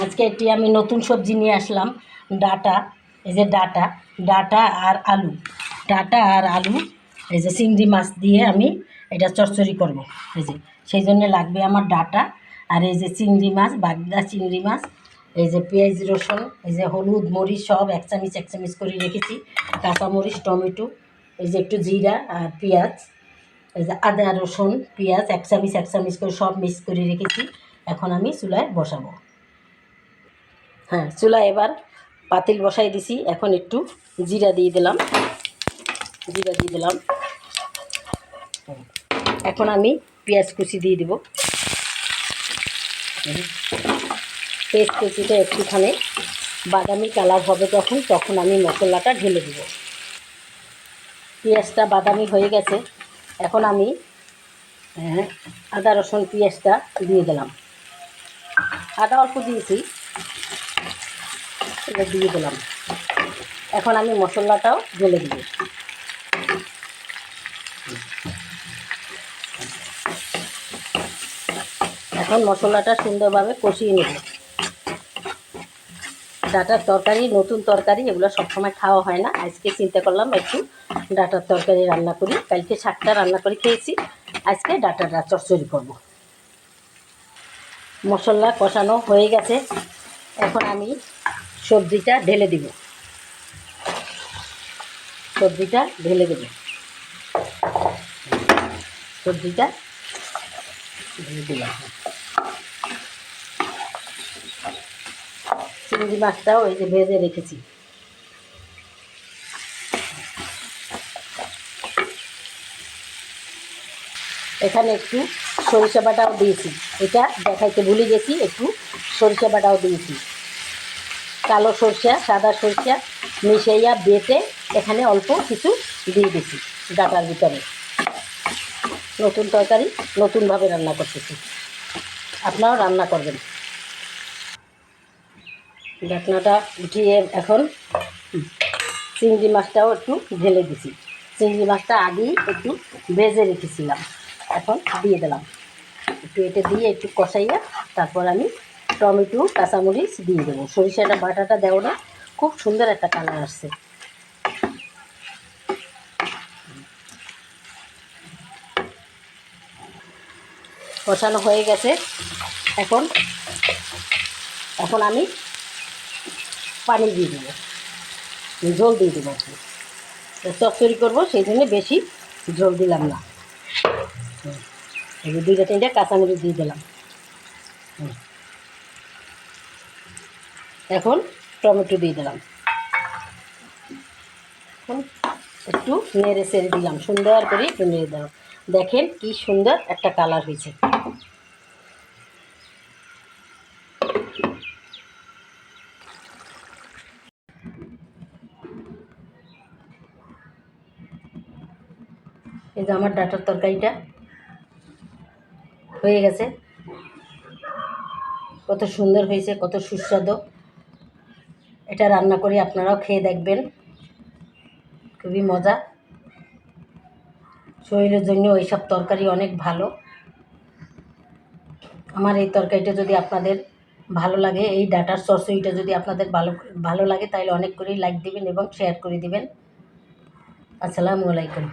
আজকে এটি আমি নতুন সবজি নিয়ে আসলাম, ডাটা, এই যে ডাটা ডাটা আর আলু। ডাটা আর আলু, এই যে চিংড়ি মাছ দিয়ে আমি এটা চচ্চড়ি করব। এই যে, সেই জন্য লাগবে আমার ডাটা আর এই যে চিংড়ি মাছ, বাগদা চিংড়ি মাছ, এই যে পেঁয়াজ, রসুন, এই যে হলুদ, মরিচ সব এক চামিচ এক চামিচ করে রেখেছি। কাঁচামরিচ, টমেটো, এই যে একটু জিরা আর পেঁয়াজ, এই যে আদা, রসুন, পেঁয়াজ এক চামিচ এক চামিচ করে সব মিক্স করে রেখেছি। এখন আমি চুলায় বসাবো। হ্যাঁ চুলা এবার পাতিল বসাই দিছি। এখন একটু জিরা দিয়ে দিলাম। জিরা দিয়ে দিলাম। এখন আমি পেঁয়াজ কুচি দিয়ে দিব। পেঁয়াজ কুচিটা একটুখানি বাদামি কালার হবে তখন তখন আমি মশলাটা ঢেলে দিব। পেঁয়াজটা বাদামি হয়ে গেছে। এখন আমি হ্যাঁ, আদা রসুন পেঁয়াজটা দিয়ে দিলাম। আদা অল্প দিয়েছি। এটা দিয়ে দিলাম। এখন আমি মশলাটাও ঢেলে দিব। এখন মশলাটা সুন্দরভাবে কষিয়ে নেব। ডাটার তরকারি, নতুন তরকারি, এগুলো সবসময় খাওয়া হয় না। আজকে চিন্তা করলাম একটু ডাটার তরকারি রান্না করি। কালকে শাকটা রান্না করে খেয়েছি। আজকে ডাটাটা চচ্চড়ি করব। মশলা কষানো হয়ে গেছে। এখন আমি সবজিটা ঢেলে দিব। সবজিটা ঢেলে দেব। সবজিটা ঢেলে দিলাম। চিংড়ি মাছটাও এই যে ভেজে রেখেছি। এখানে একটু সরিষা বাটাও দিয়েছি। এটা দেখাইতে ভুলে গেছি, একটু সরিষা বাটাও দিয়েছি। কালো সরষা, সাদা সরষা মিশাইয়া বেটে এখানে অল্প কিছু দিয়ে দিছি ডাটার ভিতরে। নতুন তরকারি নতুনভাবে রান্না করতেছি। আপনারাও রান্না করবেন। ঢাকনাটা উঠিয়ে এখন চিংড়ি মাছটাও একটু ঢেলে দিছি। চিংড়ি মাছটা আগেই একটু ভেজে রেখেছিলাম। এখন দিয়ে দিলাম। একটু এটা দিয়ে একটু কষাইয়া তারপর আমি টমেটো, কাঁচামরিচ দিয়ে দেবো। সরিষাটা, বাটাটা দেও না, খুব সুন্দর একটা কালার আসছে। কষানো হয়ে গেছে। এখন এখন আমি পানি দিয়ে দেবো। জল দিয়ে দেবো। চচ্চড়ি করব, সেই জন্য বেশি জল দিলাম না। দুইটা, তিনটা কাঁচামরিচ দিয়ে দিলাম। হুম। এখন টমেটো দিয়ে দিলাম। এখন একটু নেড়ে সেড়ে দিলাম, সুন্দর করে একটু নেড়ে দিলাম দেখেন কি সুন্দর একটা কালার হয়েছে। এই যে আমার ডাটার তরকারিটা হয়ে গেছে। কত সুন্দর হয়েছে, কত সুস্বাদু। এটা রান্না করে আপনারাও খেয়ে দেখবেন। খুবই মজা। শরীরের জন্য এইসব তরকারি অনেক ভালো। আমার এই তরকারিটা যদি আপনাদের ভালো লাগে, এই ডাটার চরচড়িটা যদি আপনাদের ভালো ভালো লাগে, তাহলে অনেক করেই লাইক দিবেন এবং শেয়ার করে দিবেন। আসসালামু আলাইকুম।